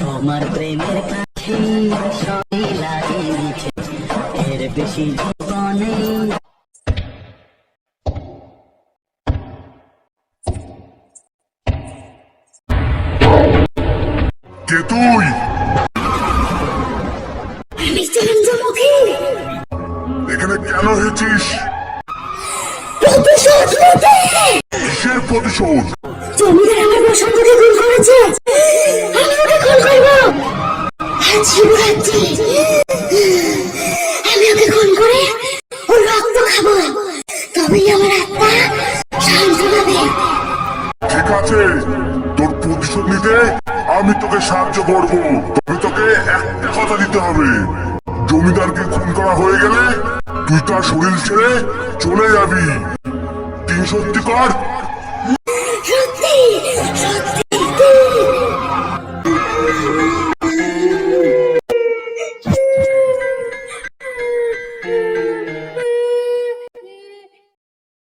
তোমার প্রেমের কাছে সবই লাগে মিছে। এর বেশি জীবনে কে তুই? এখানে কেন হয়েছিস কিসের প্রতিশোধ? জমিদার আমার বসন্তকে খুন করেছে! আমি ওকে খুন করব! আজ শিবরাত্রি! আমি ওকে খুন করে ওর রক্ত খাব! তবেই আমার আত্মা শান্ত পাবে ঠিক আছে তোর প্রতিশোধ নিতে আমি তোকে সাহায্য করব। তবে তোকে একটা কথা দিতে হবে। জমিদারকে খুন করা হয়ে গেলে তুই তার শরীর ছেড়ে চলে যাবি। তিন সত্যি কর।